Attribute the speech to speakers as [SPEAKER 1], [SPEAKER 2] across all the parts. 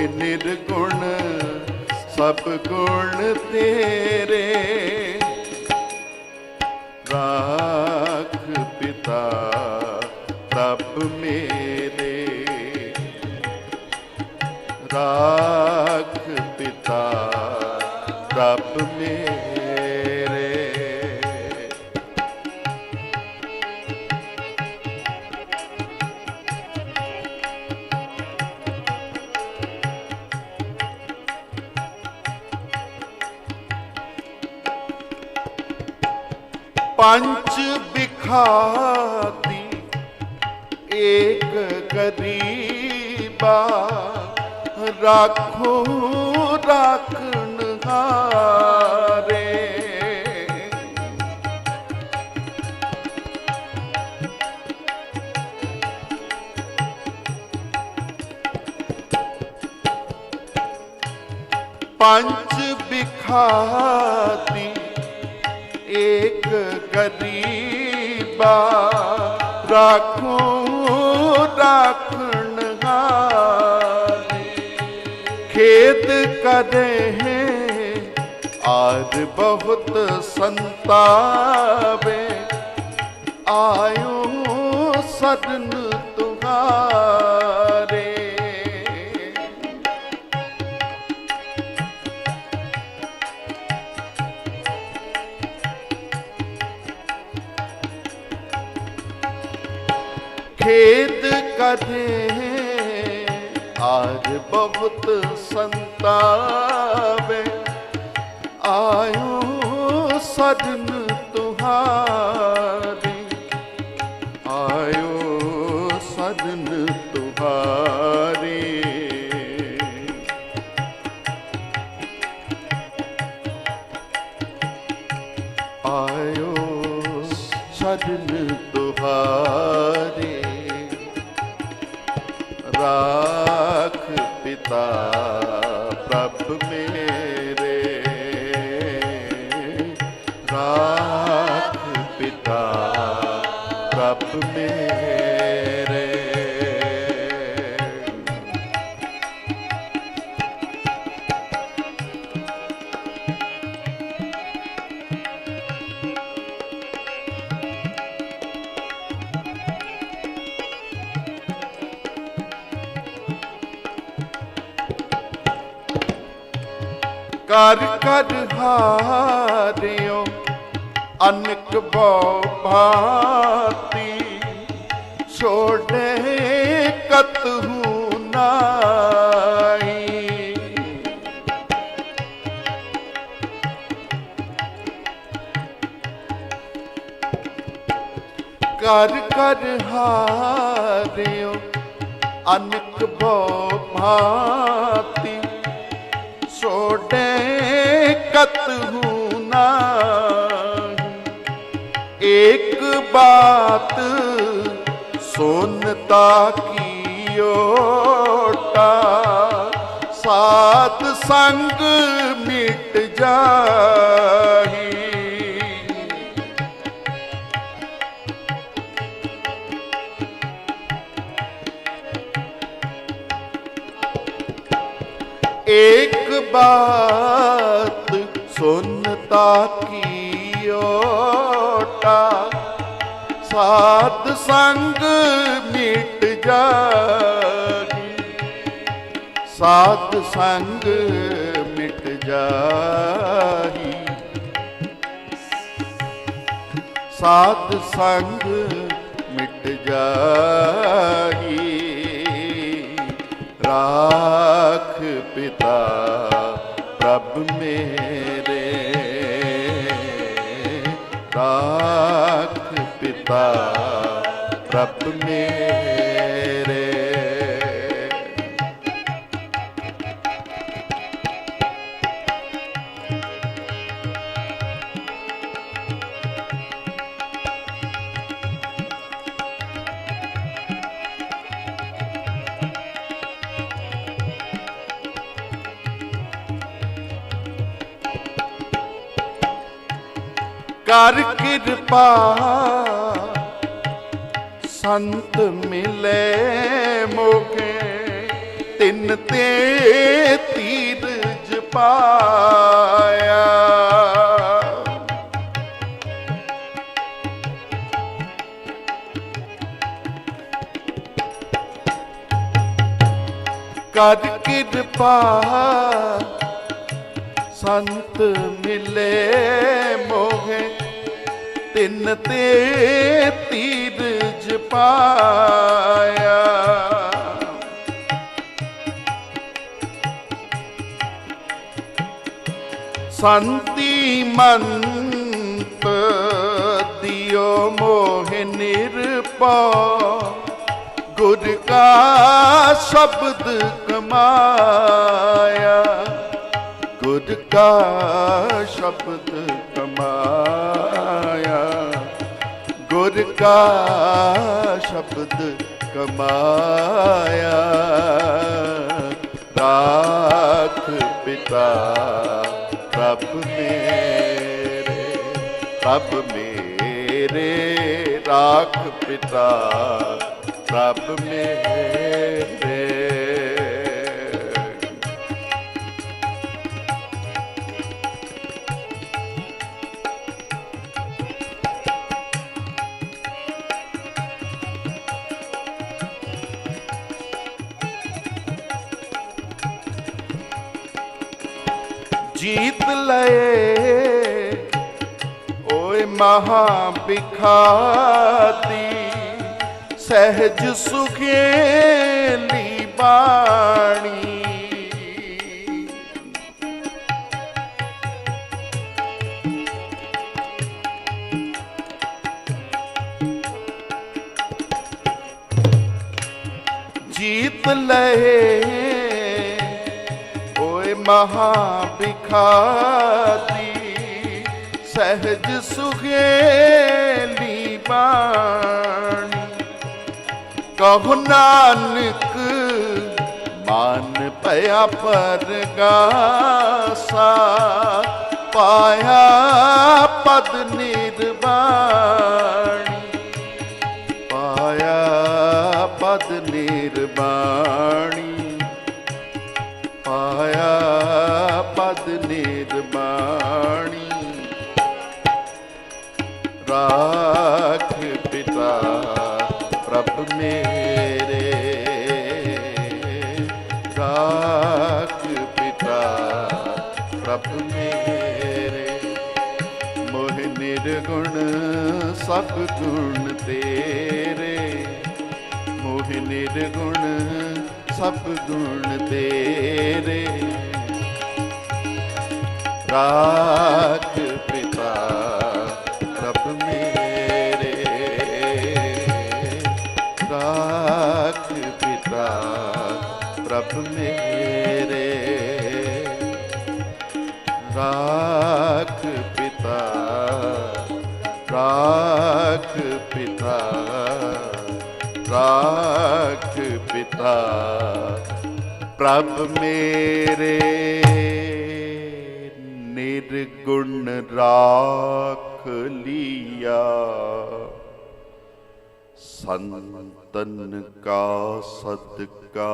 [SPEAKER 1] ਮੋਹ ਨਿਰਗੁਣ ਸਭ ਗੁਣ ਤੇਰੇ। ਰਾਖ ਪਿਤਾ ਪ੍ਰਭ ਮੇਰੇ। ਰਾਖ ਪਿਤਾ ਤਪ ਮੇਰੇ। ਬਿਖਾਤੀ ਏਕ ਗਰੀਬਾ ਰਾਖੋ ਰਾਖਣ ਹਾਰੇ। ਪੰਚ ਬਿਖਾਤੀ ਏਕ ਗਰੀਬ ਰਾਖੋ ਰਾਖਣ ਹਾਰੇ ਖੇਤ ਹੈ ਆਜ ਬਹੁਤ ਸੰਤਾਵੇ। ਆਇਓ ਸਦਨ ਤੁਹਾਰੇ ਖੇਦ ਕਰੇ ਆਜ ਬਹੁਤ ਸੰਤਾਵੇ ਆਇਓ ਸਜਨ ਤੁਹਾਰੇ ਸਜਨ ਤੁਹਾਰੇ। ਰਾਖ ਪਿਤਾ ਪ੍ਰਭ ਮੇਰੇ। ਕਰ ਕਰ ਹਾਰਿਓ। ਅਨਕ ਬੋ ਭਾਤੀ ਛੋੜੇ ਕਤਹੂ ਨਾਈ ਕਰ ਕਰ ਹਾਰਿਓ। ਅਨਕ ਬੋ ਭਾਤੀ ਏਕ ਬਾਤ ਸੁਨਤਾ ਕੀਓਟਾ ਸਾਤ ਸੰਗ ਮਿਟ ਜਾਹੀ। ਏਕ ਬਾਤ ਸੁਨਤਾ ਸਾਧ ਸੰਗ ਮਿਟ ਜਾਗੀ ਸਾਧ ਸੰਗ ਮਿਟ ਜਾਹੀ। ਸਾਧ ਸੰਗ ਮਿਟ ਜਾਹੀ। ਰਾਖ ਪਿਤਾ ਪ੍ਰਭ ਮੇਰੇ। ਰਾਖ ਕਿਰਪਾ ਪ੍ਰਭ ਕਰ ਕਿਰਪਾ ਸੰਤ ਮਿਲੇ ਮੋਗੇ ਤਿੰਨ ਤੇ ਤੀਰਜ ਪਾਇਆ। ਕਰ ਕਿਰਪਾ ਸੰਤ ਮਿਲੇ ਮੋਗੇ ਤਿੰਨ ਤੇ ਤੀਰਜ ਪਾਇਆ। ਸੰਤੀ ਮੰਤ ਦਿਓ ਮੋਹ ਨਿਰਪਉ ਗੁਰ ਕਾ ਸ਼ਬਦ ਕਮਾਇਆ। ਗੁਰ ਕਾ ਸ਼ਬਦ ਕਮਾਇਆ। ਗੁਰ ਕਾ ਸ਼ਬਦ ਕਮਾਇਆ। ਰਾਖ ਪਿਤਾ ਪ੍ਰਭ ਮੇਰੇ ਪ੍ਰਭ ਮੇਰੇ। ਰਾਖ ਪਿਤਾ ਪ੍ਰਭ ਮੇਰੇ। ਜੀਤ ਲਏ। ਓਏ ਮਹਾ ਬਿਖਾਤੀ ਸਹਿਜ ਸੁਖੇਲੀ ਬਾਣੀ। ਜੀਤ ਲਏ। ਮਹਾ ਬਿਖਾਤੀ ਸਹਿਜ ਸੁਖੇਲੀ ਬਾਣੀ ਕਹੋ ਨਾਨਕ ਮਨ ਭਇਆ ਪਰਗਾਸਾ ਪਾਇਆ ਪਦ ਨਿਰਵਾਣੀ। ਪਦ ਨਿਰਮਾਣੀ ਰਾਖ ਪਿਤਾ, ਪ੍ਰਭ ਮੇਰੇ। ਰਾਖ ਪਿਤਾ, ਪ੍ਰਭ ਮੇਰੇ। ਮੋਹ ਨਿਰਗੁਣ ਸਭ ਗੁਣ ਤੇਰੇ। ਮੋਹ ਨਿਰਗੁਣ ਸਭ ਗੁਣ ਤੇਰੇ। ਰਾਖ ਪਿਤਾ ਪ੍ਰਭ ਮੇਰੇ ਰਾਖ ਪਿਤਾ ਪ੍ਰਭ ਮੇਰੇ ਰਾਖ ਪਿਤਾ ਰਾਖ ਪਿਤਾ ਰਾਖ ਪਿਤਾ ਪ੍ਰਭ ਮੇਰੇ ਨਿਰਗੁਣ ਰਾਖ ਲੀਆ। ਸੰਤਨ ਕਾ ਸਦਕਾ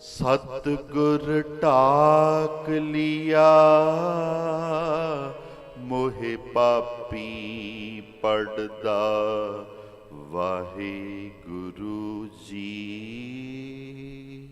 [SPEAKER 1] ਸਤਿਗੁਰ ਢਾਕ ਲਿਆ। ਮੋਹਿ ਪਾਪੀ ਪੜਦਾ ਵਾਹਿਗੁਰੂ ਜੀ।